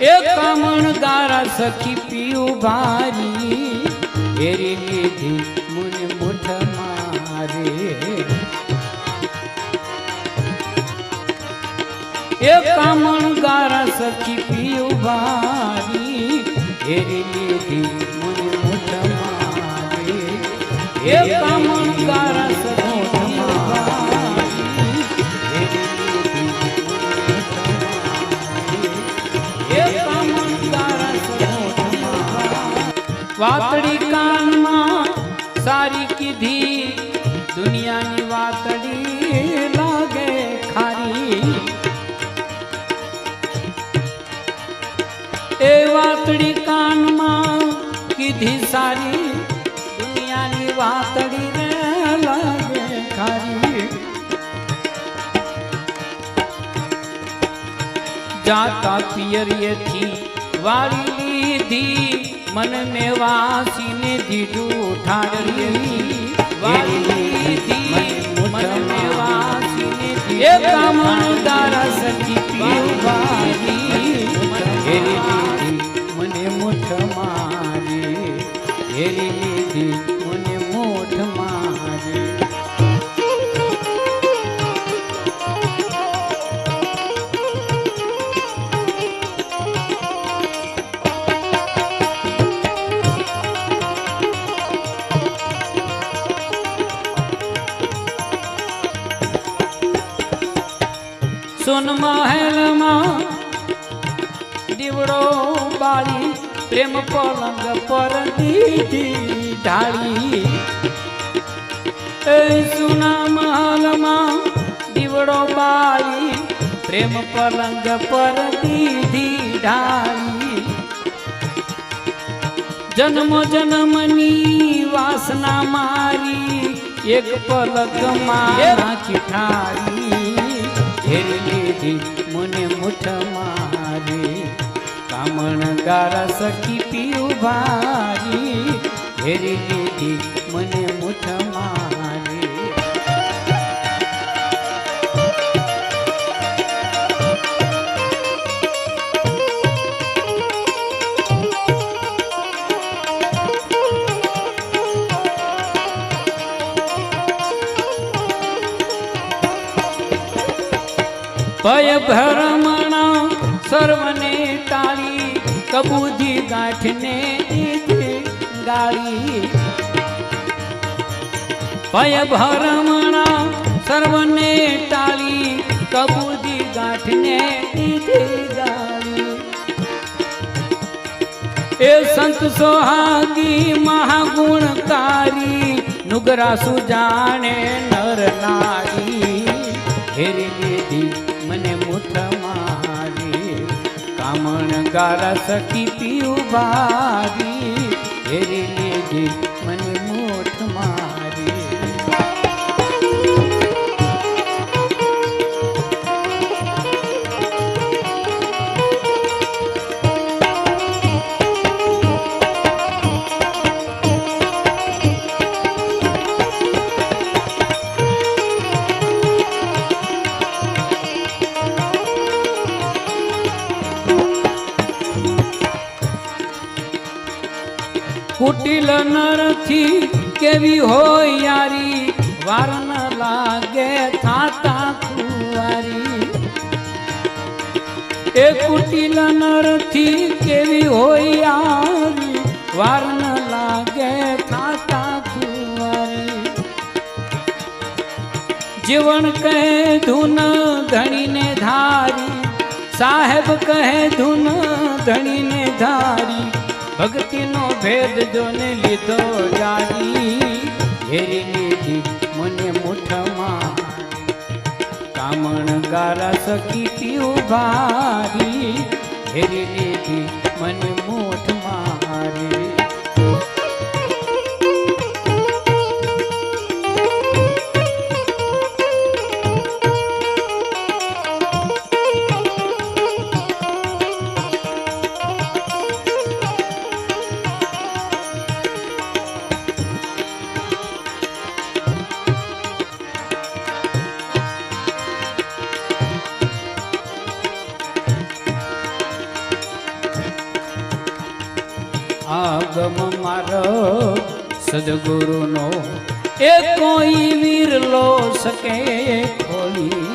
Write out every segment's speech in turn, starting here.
એ કામણ ગારા સખી પીયું ભારી. ઘેરી લીધી મુને મુઠ મારે. એ કામણ ગારા સખી પીયું ભારી. ઘેરી લીધી મુને મુઠ મારે. એ કામણ ગારા સખી વાતડી કાનમાં સારી કીધી. દુનિયાની વાતડી લાગે ખારી. એ વાતડી કાનમાં કીધી સારી. દુનિયાની વાતડી રે લાગે ખારી. જાતા પિયરીએથી વાળી લીધી. મન મેં વાસીને દીધું ઠારી વાળી લીધી મન મેં વાસીને દીધું. તારા સખી પીવારી સોન મહેલમાં દીવડો બાળી પ્રેમ પલંગ પર દીધી ઢાળી એ સુના મહલમાં દીવડો બાળી પ્રેમ પલંગ પર દીધી ઢાળી જન્મ જન્મની વાસના મારી એક પલકમાં નાખી ઠારી ઘેરી લીધી મને મુઠ મારી. કામણ ગારા સખી પીયું ભારી. ઘેરી લીધી મને મુઠ ભ્રમણા સર્વને ટાળી, કબૂજી ગાંઠને દીધી ગાળી. ભય ભ્રમણા સર્વને ટાળી, કબૂજી ગાંઠને દીધી ગાળી. એ સંત સોહાગી મહાગુણકારી નુગરા સુજાણે નર નારી. હેરી લીધી મને મુઠ મારી કામણ ગારા સખી પીઉ ભારી ઘેરી લીધી કુટિલ નરથી કેવી હોય યારી વાર ન લાગે થાતા કુંવારી એ કુટિલ નરથી કેવી હોય યારી વાર ન લાગે થાતા કુંવારી જીવન કહે ધૂન ધણીને ધારી સાહેબ કહે ધૂન ધણીને ધારી ભક્તિનો ભેદ જોને લીધો જાણી ઘેરી લીધી મને મુઠમાં. કામણ ગારા સખી પીવું ભારી. ઘેરી લીધી મને મુઠ સદગુરુનો એ કોઈ વીર લો શકે ખોલી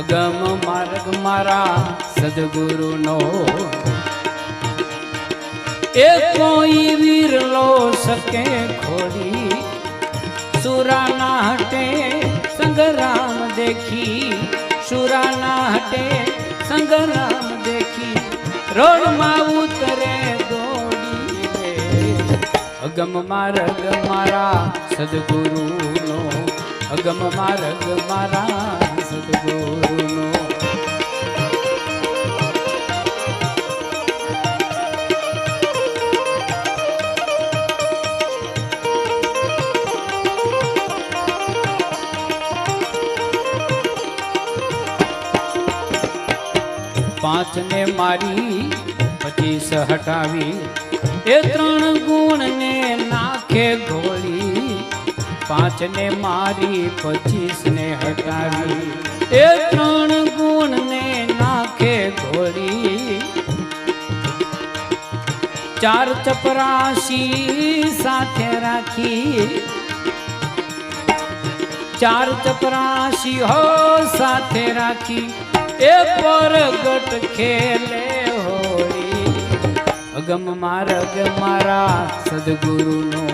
અગમ માર્ગ મારા સદગુરુનો એ કોઈ વીર લો શકે ખોડી સુરાના હટે સંગ્રામ દેખી સુરાના હટે સંગ્રામ દેખી રોડમાં ઉતરે દોડી રે અગમ માર્ગ મારા સદગુરુનો અગમ માર્ગ મારા સદગુરુનો. પાંચને મારી પચીસ હટાવી એ ત્રણ ગુણને નાખે ગોળી, પાંચને મારી, પચીસને હટાવી. એ ત્રણ ગુણને નાખે ગોળી, ચાર ચપરાશી સાથે રાખી. ચાર ચપરાશી હો સાથે રાખી. એ પરગટ ખેલે હોળી. અગમ માર્ગ મારા સદગુરુનો.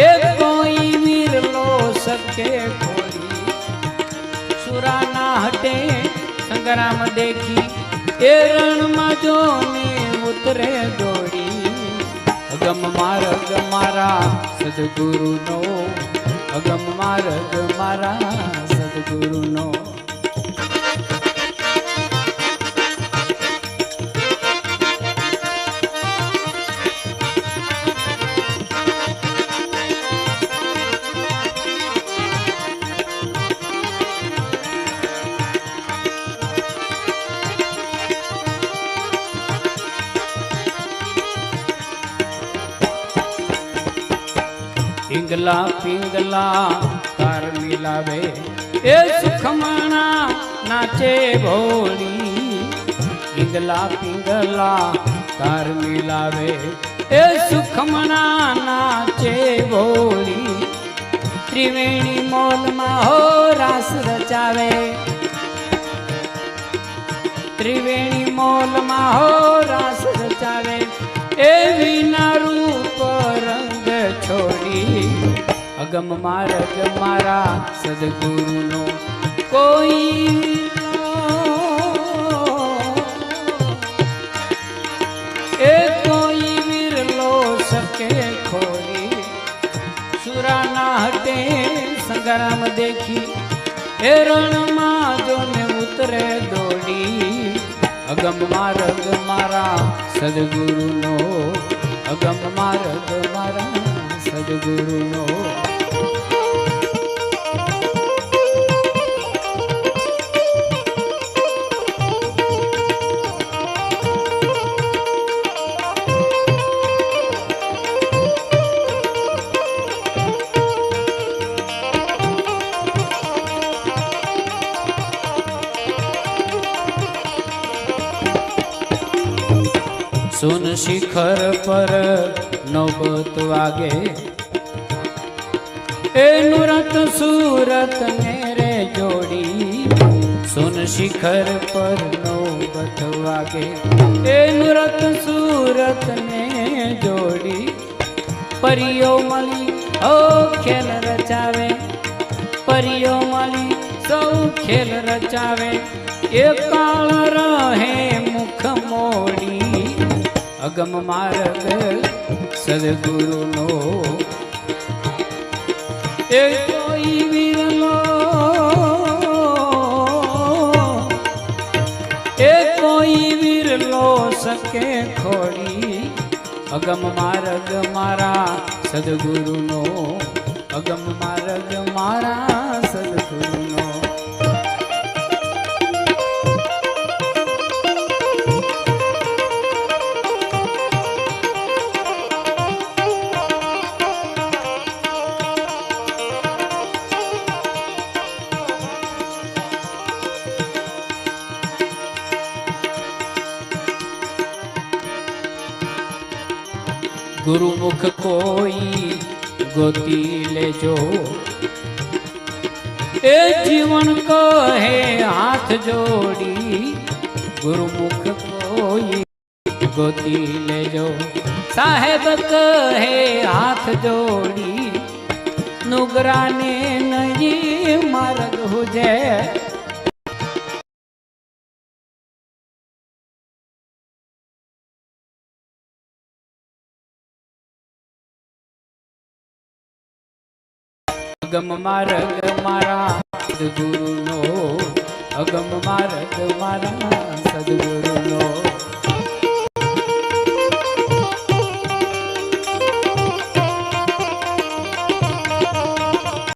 એ કોઈ વીરલો લો કોઈ સુરાના હટે સંગ્રામ દેખી. એ રણમાં જોને ઉતરે દોડી. અગમ માર્ગ મારા સદગુરુનો. અગમ માર્ગ મારા સદગુરુનો. પિંગલા પિંગલા, તાર મિલાવે એ સુખમણા નાચે ભોળી. પિંગલા પિંગલા, તાર મિલાવે એ સુખમણા નાચે ભોળી. ત્રિવેણી મોલમાં હો રાસ રચાવે. ત્રિવેણી મોલમાં હો રાસ રચાવે. એ ના રૂપ રંગ છોડી. અગમ માર્ગ મારા સદગુરુનો કોઈ એ કોઈ વિરલો શકે ખોરી. સુરાના હટે સંગ્રામ દેખી. એ રણમાં જોને ઉતરે દોડી. અગમ માર્ગ મારા સદગુરુનો. અગમ માર્ગ મારા સદગુરુનો સુન શિખર પર નોબત વાગે એ નુરત સુરત ને રે જોડી સુન શિખર પર નોબત વાગે એ નુરત સુરત ને જોડી પરિયો મળી ઓ ખેલ રચાવે પરિયો મળી સૌ ખેલ રચાવે એ કાળ રહે મુખ મોડી અગમ માર્ગ સદગુરુનો એ કોઈ વિરલો, એ કોઈ વિરલો શકે ખોડી અગમ માર્ગ મારા સદગુરુનો. અગમ માર્ગ મારા સદગુરુનો. ગુરુમુખ કોઈ ગોતી લેજો એ જીવન કહે હાથ જોડી ગુરુમુખ કોઈ ગોતી લેજો સાહેબ કહે હાથ જોડી નુગરાને નહીં માર્ગ હુજે અગમ માર્ગ મારા સદગુરુનો અગમ માર્ગ મારા સદગુરુનો.